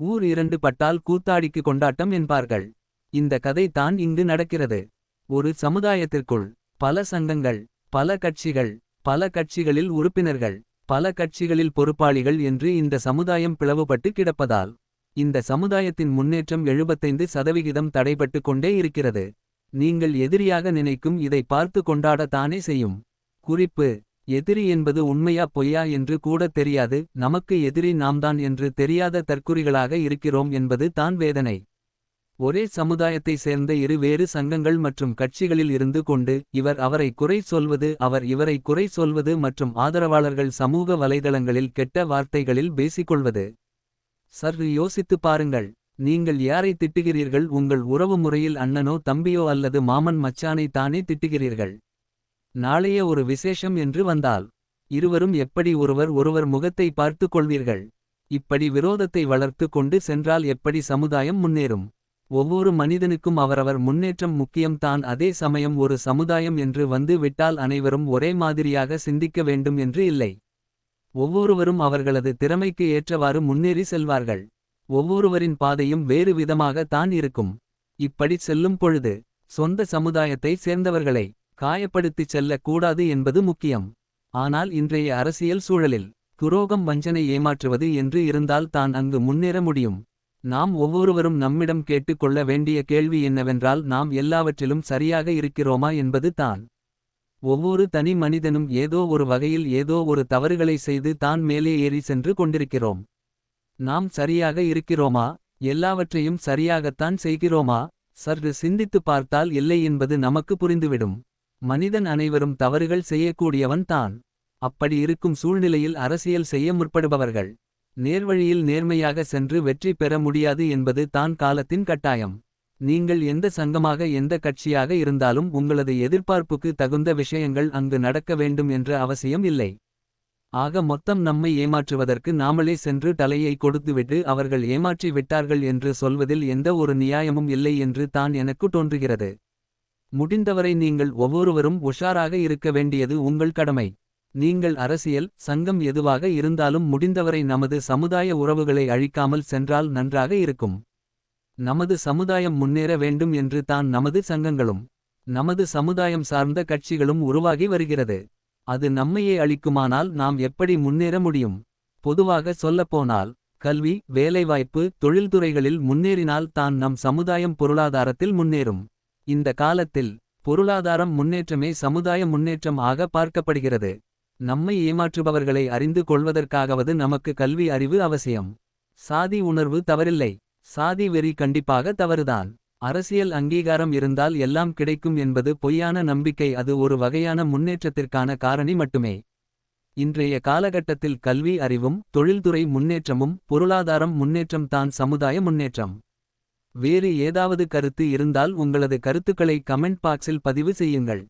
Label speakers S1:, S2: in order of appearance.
S1: ஊர் இரண்டு பட்டால் கூத்தாடிக்கு கொண்டாட்டம் என்பார்கள். இந்த கதை தான் இங்கு நடக்கிறது. ஒரு சமுதாயத்திற்குள் பல சங்கங்கள் பல கட்சிகள் பல கட்சிகளில் உறுப்பினர்கள் பல கட்சிகளில் பொறுப்பாளிகள் என்று இந்த சமுதாயம் பிளவுபட்டு கிடப்பதால் இந்த சமுதாயத்தின் முன்னேற்றம் 75% சதவிகிதம் தடைபட்டு கொண்டே இருக்கிறது. நீங்கள் எதிரியாக நினைக்கும் இதை பார்த்து கொண்டாட தானே செய்யும். குறிப்பு எதிரி என்பது உண்மையா பொய்யா என்று கூட தெரியாது நமக்கு எதிரி நாம்தான் என்று தெரியாத தற்குறிகளாக இருக்கிறோம் என்பது தான் வேதனை. ஒரே சமுதாயத்தை சேர்ந்த இரு வேறு சங்கங்கள் மற்றும் கட்சிகளில் இருந்து கொண்டு இவர் அவரை குறை சொல்வது அவர் இவரை குறை சொல்வது மற்றும் ஆதரவாளர்கள் சமூக வலைதளங்களில் கெட்ட வார்த்தைகளில் பேசிக்கொள்வது. சற்று யோசித்துப் பாருங்கள். நீங்கள் யாரை திட்டுகிறீர்கள்? உங்கள் உறவு முறையில் அண்ணனோ தம்பியோ அல்லது மாமன் மச்சானை தானே திட்டுகிறீர்கள்? நாளைய ஒரு விசேஷம் என்று வந்தால் இருவரும் எப்படி ஒருவர் ஒருவர் முகத்தை பார்த்துக் கொள்வீர்கள்? இப்படி விரோதத்தை வளர்த்து கொண்டு சென்றால் எப்படி சமுதாயம் முன்னேறும்? ஒவ்வொரு மனிதனுக்கும் அவரவர் முன்னேற்றம் முக்கியம் தான் அதே சமயம் ஒரு சமுதாயம் என்று வந்து விட்டால் அனைவரும் ஒரே மாதிரியாக சிந்திக்க வேண்டும் என்று இல்லை. ஒவ்வொருவரும் அவர்களது திறமைக்கு ஏற்றவாறு முன்னேறி செல்வார்கள். ஒவ்வொருவரின் பாதையும் வேறு விதமாக தான் இருக்கும். இப்படி செல்லும் பொழுது சொந்த சமுதாயத்தை சேர்ந்தவர்களை காயப்படுத்திச் செல்லக் கூடாது என்பது முக்கியம். ஆனால் இன்றைய அரசியல் சூழலில் துரோகம் வஞ்சனை ஏமாற்றுவது என்று இருந்தால் தான் அங்கு முன்னேற முடியும். நாம் ஒவ்வொருவரும் நம்மிடம் கேட்டுக் கொள்ள வேண்டிய கேள்வி என்னவென்றால் நாம் எல்லாவற்றிலும் சரியாக இருக்கிறோமா என்பது தான். ஒவ்வொரு தனி மனிதனும் ஏதோ ஒரு வகையில் ஏதோ ஒரு தவறுகளை செய்து தான் மேலே ஏறி சென்று கொண்டிருக்கிறோம். நாம் சரியாக இருக்கிறோமா? எல்லாவற்றையும் சரியாகத்தான் செய்கிறோமா? சற்று சிந்தித்துப் பார்த்தால் இல்லை என்பது நமக்கு புரிந்துவிடும். மனிதன் அனைவரும் தவறுகள் செய்யக்கூடியவன் தான். அப்படி இருக்கும் சூழ்நிலையில் அரசியல் செய்ய முற்படுபவர்கள். நேர்வழியில் நேர்மையாக சென்று வெற்றி பெற முடியாது என்பது தான் காலத்தின் கட்டாயம். நீங்கள் எந்த சங்கமாக எந்த கட்சியாக இருந்தாலும் உங்களது எதிர்பார்ப்புக்கு தகுந்த விஷயங்கள் அங்கு நடக்க வேண்டும் என்ற அவசியம் இல்லை. ஆக மொத்தம் நம்மை ஏமாற்றுவதற்கு நாமளே சென்று தலையை கொடுத்துவிட்டு அவர்கள் ஏமாற்றி விட்டார்கள் என்று சொல்வதில் எந்த ஒரு நியாயமும் இல்லை என்று தான் எனக்கு தோன்றுகிறது. முடிந்தவரை நீங்கள் ஒவ்வொருவரும் உஷாராக இருக்க வேண்டியது உங்கள் கடமை. நீங்கள் அரசியல் சங்கம் எதுவாக இருந்தாலும் முடிந்தவரை நமது சமுதாய உறவுகளை அழிக்காமல் சென்றால் நன்றாக இருக்கும். நமது சமுதாயம் முன்னேற வேண்டும் என்று தான் நமது சங்கங்களும் நமது சமுதாயம் சார்ந்த கட்சிகளும் உருவாகி வருகிறது. அது நம்மையே அளிக்குமானால் நாம் எப்படி முன்னேற முடியும்? பொதுவாக சொல்லப்போனால் கல்வி வேலைவாய்ப்பு தொழில்துறைகளில் முன்னேறினால் தான் நம் சமுதாயம் பொருளாதாரத்தில் முன்னேறும். இந்த காலத்தில் பொருளாதாரம் முன்னேற்றமே சமுதாய முன்னேற்றம் ஆக பார்க்கப்படுகிறது. நம்மை ஏமாற்றுபவர்களை அறிந்து கொள்வதற்காகவது நமக்கு கல்வி அறிவு அவசியம். சாதி உணர்வு தவறில்லை. சாதி வெறி கண்டிப்பாக தவறுதான். அரசியல் அங்கீகாரம் இருந்தால் எல்லாம் கிடைக்கும் என்பது பொய்யான நம்பிக்கை அது ஒரு வகையான முன்னேற்றத்திற்கான காரணி மட்டுமே. இன்றைய காலகட்டத்தில் கல்வி அறிவும் தொழில்துறை முன்னேற்றமும் பொருளாதாரம் முன்னேற்றம் தான் சமுதாய முன்னேற்றம். வேறு ஏதாவது கருத்து இருந்தால் உங்களது கருத்துக்களை கமெண்ட் பாக்ஸில் பதிவு செய்யுங்கள்.